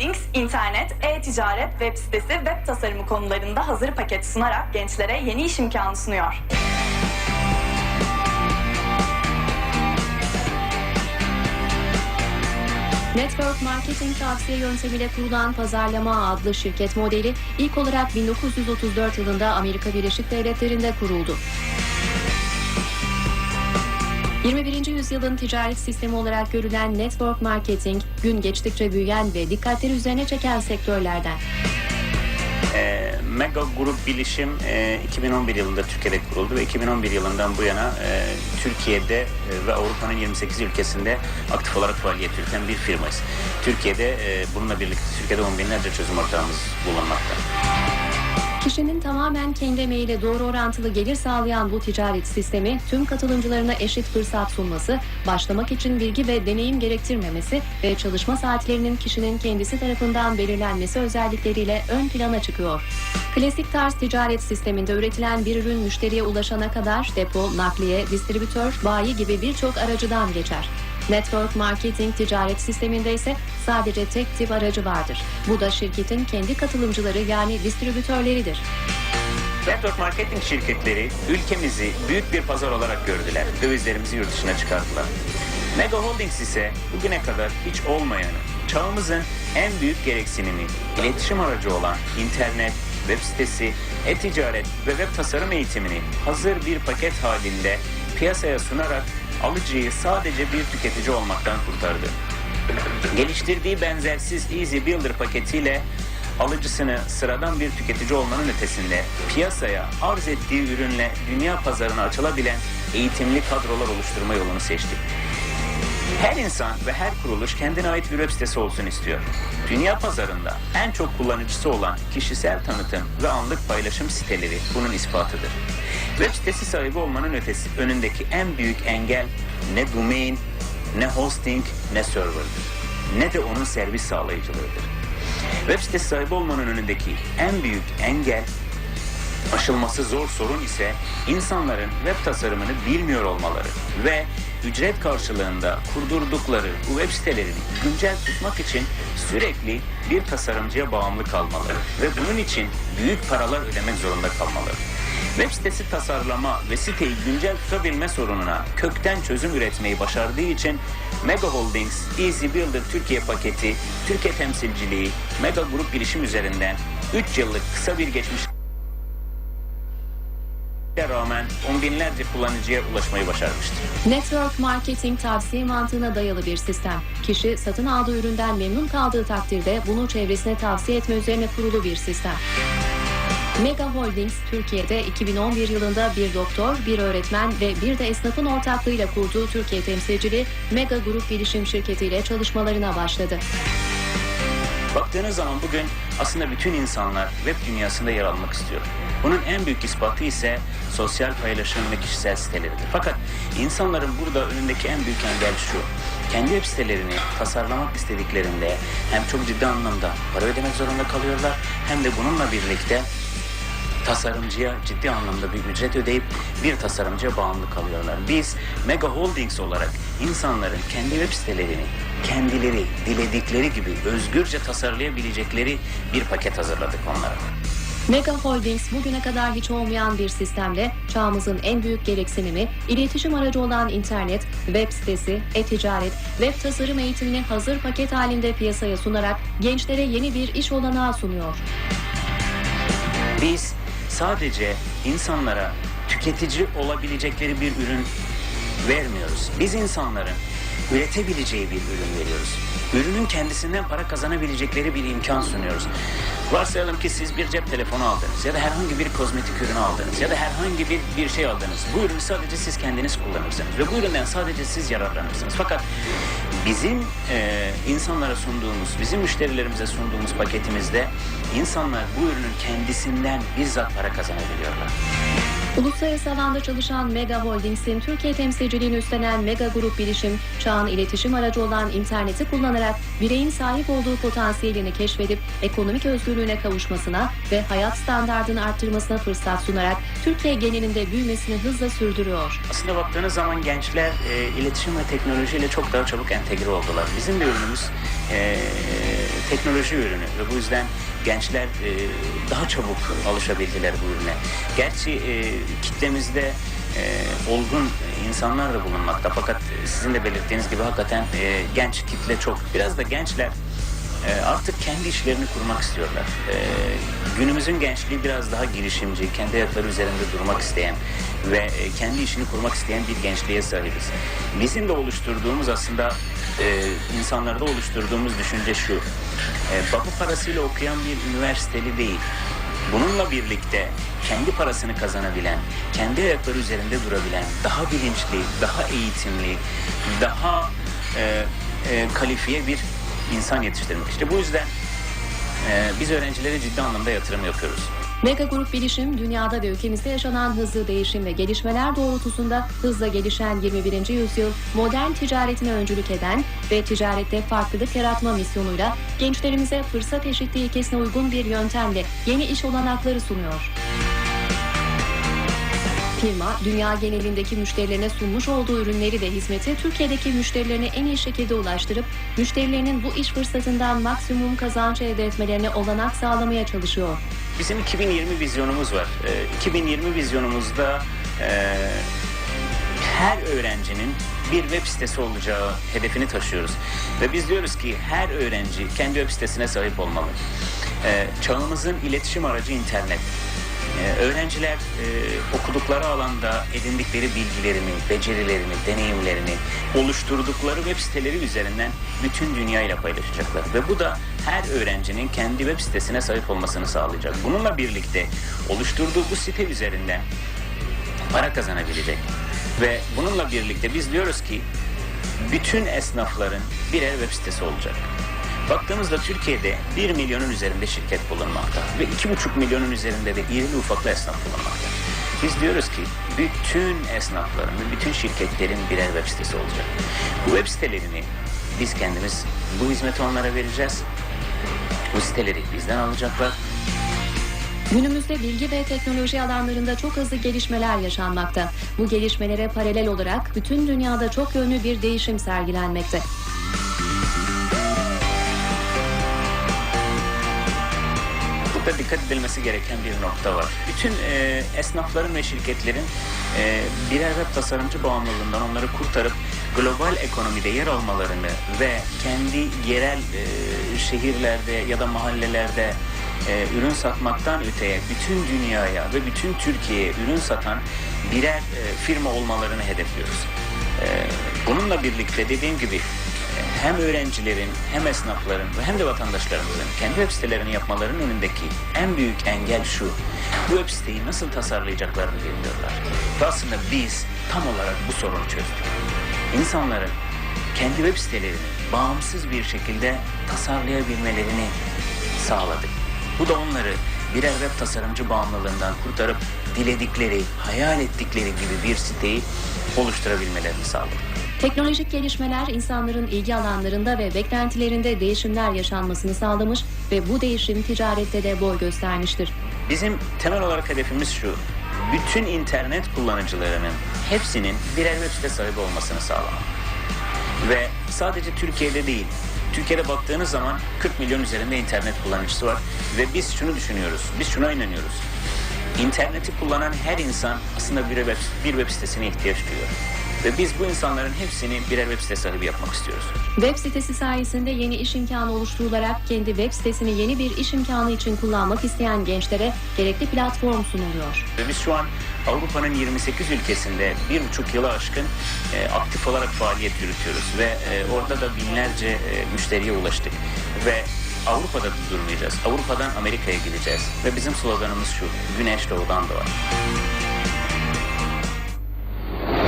Links, internet, e-ticaret, web sitesi, web tasarımı konularında hazır paket sunarak gençlere yeni iş imkanı sunuyor. Network Marketing tavsiye yöntemiyle kurulan Pazarlama adlı şirket modeli ilk olarak 1934 yılında Amerika Birleşik Devletleri'nde kuruldu. 21. yüzyılın ticaret sistemi olarak görülen network marketing, gün geçtikçe büyüyen ve dikkatleri üzerine çeken sektörlerden. E, Mega Grup Bilişim e, 2011 yılında Türkiye'de kuruldu ve 2011 yılından bu yana e, Türkiye'de e, ve Avrupa'nın 28 ülkesinde aktif olarak faaliyet yürüten bir firmayız. Türkiye'de e, bununla birlikte Türkiye'de on binlerce çözüm ortağımız bulunmakta. Kişinin tamamen kendi emeğiyle doğru orantılı gelir sağlayan bu ticaret sistemi tüm katılımcılarına eşit fırsat sunması, başlamak için bilgi ve deneyim gerektirmemesi ve çalışma saatlerinin kişinin kendisi tarafından belirlenmesi özellikleriyle ön plana çıkıyor. Klasik tarz ticaret sisteminde üretilen bir ürün müşteriye ulaşana kadar depo, nakliye, distribütör, bayi gibi birçok aracıdan geçer. Network marketing ticaret sisteminde ise sadece tek tip aracı vardır. Bu da şirketin kendi katılımcıları yani distribütörleridir. Network marketing şirketleri ülkemizi büyük bir pazar olarak gördüler. Dövizlerimizi yurt dışına çıkarttılar. Mega Holdings ise bugüne kadar hiç olmayanı, çağımızın en büyük gereksinimi, iletişim aracı olan internet, web sitesi, e-ticaret ve web tasarım eğitimini hazır bir paket halinde piyasaya sunarak alıcıyı sadece bir tüketici olmaktan kurtardı. Geliştirdiği benzersiz Easy Builder paketiyle alıcısını sıradan bir tüketici olmanın ötesinde piyasaya arz ettiği ürünle dünya pazarına açılabilen eğitimli kadrolar oluşturma yolunu seçti. Her insan ve her kuruluş kendine ait bir web sitesi olsun istiyor. Dünya pazarında en çok kullanıcısı olan kişisel tanıtım ve anlık paylaşım siteleri bunun ispatıdır. Web sitesi sahibi olmanın ötesi önündeki en büyük engel ne domain, ne hosting, ne server'dır. Ne de onun servis sağlayıcılığıdır. Web sitesi sahibi olmanın önündeki en büyük engel Aşılması zor sorun ise insanların web tasarımını bilmiyor olmaları ve ücret karşılığında kurdurdukları web sitelerini güncel tutmak için sürekli bir tasarımcıya bağımlı kalmaları ve bunun için büyük paralar ödemek zorunda kalmaları. Web sitesi tasarlama ve siteyi güncel tutabilme sorununa kökten çözüm üretmeyi başardığı için Mega Holdings Easy Builder Türkiye paketi, Türkiye temsilciliği, Mega Grup bilişim üzerinden 3 yıllık kısa bir geçmiş rağmen on binlerce kullanıcıya ulaşmayı başarmıştır. Network marketing tavsiye mantığına dayalı bir sistem. Kişi satın aldığı üründen memnun kaldığı takdirde bunu çevresine tavsiye etme üzerine kurulu bir sistem. Mega Holdings Türkiye'de 2011 yılında bir doktor, bir öğretmen ve bir de esnafın ortaklığıyla kurduğu Türkiye temsilcili Mega Grup Bilişim Şirketi ile çalışmalarına başladı. Baktığınız zaman bugün aslında bütün insanlar web dünyasında yer almak istiyor. Bunun en büyük ispatı ise sosyal paylaşım ve kişisel siteleridir. Fakat insanların burada önündeki en büyük engel şu. Kendi web sitelerini tasarlamak istediklerinde hem çok ciddi anlamda para ödemek zorunda kalıyorlar hem de bununla birlikte tasarımcıya ciddi anlamda bir ücret ödeyip bir tasarımcıya bağımlı kalıyorlar. Biz Mega Holdings olarak insanların kendi web sitelerini kendileri diledikleri gibi özgürce tasarlayabilecekleri bir paket hazırladık onlara. Mega Holdings bugüne kadar hiç olmayan bir sistemle çağımızın en büyük gereksinimi iletişim aracı olan internet, web sitesi, e-ticaret, web tasarım eğitimini hazır paket halinde piyasaya sunarak gençlere yeni bir iş olanağı sunuyor. Biz sadece insanlara tüketici olabilecekleri bir ürün vermiyoruz. Biz insanların üretebileceği bir ürün veriyoruz. Ürünün kendisinden para kazanabilecekleri bir imkan sunuyoruz. Varsayalım ki siz bir cep telefonu aldınız ya da herhangi bir kozmetik ürünü aldınız ya da herhangi bir bir şey aldınız. Bu ürünü sadece siz kendiniz kullanırsınız ve bu üründen sadece siz yararlanırsınız. Fakat bizim e, insanlara sunduğumuz, bizim müşterilerimize sunduğumuz paketimizde insanlar bu ürünün kendisinden bizzat para kazanabiliyorlar. Uluslararası alanda çalışan Mega Holdings'in Türkiye temsilciliğini üstlenen Mega Grup Bilişim, çağın iletişim aracı olan interneti kullanarak bireyin sahip olduğu potansiyelini keşfedip ekonomik özgürlüğüne kavuşmasına ve hayat standartını arttırmasına fırsat sunarak Türkiye genelinde büyümesini hızla sürdürüyor. Aslında baktığınız zaman gençler e, iletişim ve teknolojiyle çok daha çabuk entegre oldular. Bizim de ürünümüz e, teknoloji ürünü ve bu yüzden gençler e, daha çabuk alışabildiler bu ürüne. Gerçi e, kitlemizde e, olgun insanlar da bulunmakta fakat sizin de belirttiğiniz gibi hakikaten e, genç kitle çok. Biraz da gençler e, artık kendi işlerini kurmak istiyorlar. E, günümüzün gençliği biraz daha girişimci, kendi ayakları üzerinde durmak isteyen ve e, kendi işini kurmak isteyen bir gençliğe sahibiz. Bizim de oluşturduğumuz aslında e, insanlarda oluşturduğumuz düşünce şu. E, baba parasıyla okuyan bir üniversiteli değil. Bununla birlikte kendi parasını kazanabilen, kendi ayakları üzerinde durabilen, daha bilinçli, daha eğitimli, daha e, e, kalifiye bir insan yetiştirmek. İşte bu yüzden e, biz öğrencilere ciddi anlamda yatırım yapıyoruz. Mega Grup Bilişim, dünyada ve ülkemizde yaşanan hızlı değişim ve gelişmeler doğrultusunda hızla gelişen 21. yüzyıl modern ticaretine öncülük eden ve ticarette farklılık yaratma misyonuyla gençlerimize fırsat eşitliği ilkesine uygun bir yöntemle yeni iş olanakları sunuyor. Firma, dünya genelindeki müşterilerine sunmuş olduğu ürünleri ve hizmeti Türkiye'deki müşterilerine en iyi şekilde ulaştırıp, müşterilerinin bu iş fırsatından maksimum kazanç elde etmelerine olanak sağlamaya çalışıyor. Bizim 2020 vizyonumuz var. Ee, 2020 vizyonumuzda e, her öğrencinin bir web sitesi olacağı hedefini taşıyoruz. Ve biz diyoruz ki her öğrenci kendi web sitesine sahip olmalı. Ee, çağımızın iletişim aracı internet. Ee, öğrenciler e, okudukları alanda edindikleri bilgilerini, becerilerini, deneyimlerini oluşturdukları web siteleri üzerinden bütün dünyayla paylaşacaklar. Ve bu da her öğrencinin kendi web sitesine sahip olmasını sağlayacak. Bununla birlikte oluşturduğu bu site üzerinden para kazanabilecek. Ve bununla birlikte biz diyoruz ki bütün esnafların birer web sitesi olacak. Baktığımızda Türkiye'de 1 milyonun üzerinde şirket bulunmakta ve 2,5 milyonun üzerinde de irili ufaklı esnaf bulunmakta. Biz diyoruz ki bütün esnafların ve bütün şirketlerin birer web sitesi olacak. Bu web sitelerini biz kendimiz bu hizmeti onlara vereceğiz. Bu siteleri bizden alacaklar Günümüzde bilgi ve teknoloji alanlarında çok hızlı gelişmeler yaşanmakta. Bu gelişmelere paralel olarak bütün dünyada çok yönlü bir değişim sergilenmekte. Burada dikkat edilmesi gereken bir nokta var. Bütün e, esnafların ve şirketlerin e, birer web tasarımcı bağımlılığından onları kurtarıp global ekonomide yer almalarını ve kendi yerel e, şehirlerde ya da mahallelerde e, ürün satmaktan öteye bütün dünyaya ve bütün Türkiye'ye ürün satan birer e, firma olmalarını hedefliyoruz. E, bununla birlikte dediğim gibi hem öğrencilerin hem esnafların ve hem de vatandaşlarımızın kendi web sitelerini yapmalarının önündeki en büyük engel şu. Bu web siteyi nasıl tasarlayacaklarını bilmiyorlar. Ve aslında biz tam olarak bu sorunu çözdük. İnsanların kendi web sitelerini bağımsız bir şekilde tasarlayabilmelerini sağladık. Bu da onları birer web tasarımcı bağımlılığından kurtarıp diledikleri, hayal ettikleri gibi bir siteyi oluşturabilmelerini sağladık. Teknolojik gelişmeler insanların ilgi alanlarında ve beklentilerinde değişimler yaşanmasını sağlamış ve bu değişim ticarette de boy göstermiştir. Bizim temel olarak hedefimiz şu. Bütün internet kullanıcılarının hepsinin birer web site sahibi olmasını sağlamak. Ve sadece Türkiye'de değil, Türkiye'de baktığınız zaman 40 milyon üzerinde internet kullanıcısı var. Ve biz şunu düşünüyoruz, biz şuna inanıyoruz. İnterneti kullanan her insan aslında bir web, bir web sitesine ihtiyaç duyuyor. Ve biz bu insanların hepsini birer web site sahibi yapmak istiyoruz. Web sitesi sayesinde yeni iş imkanı oluşturularak kendi web sitesini yeni bir iş imkanı için kullanmak isteyen gençlere gerekli platform sunuluyor. Ve biz şu an Avrupa'nın 28 ülkesinde bir buçuk yıla aşkın e, aktif olarak faaliyet yürütüyoruz. Ve e, orada da binlerce e, müşteriye ulaştık. Ve Avrupa'da durmayacağız. Avrupa'dan Amerika'ya gideceğiz. Ve bizim sloganımız şu, Güneş doğudan doğar.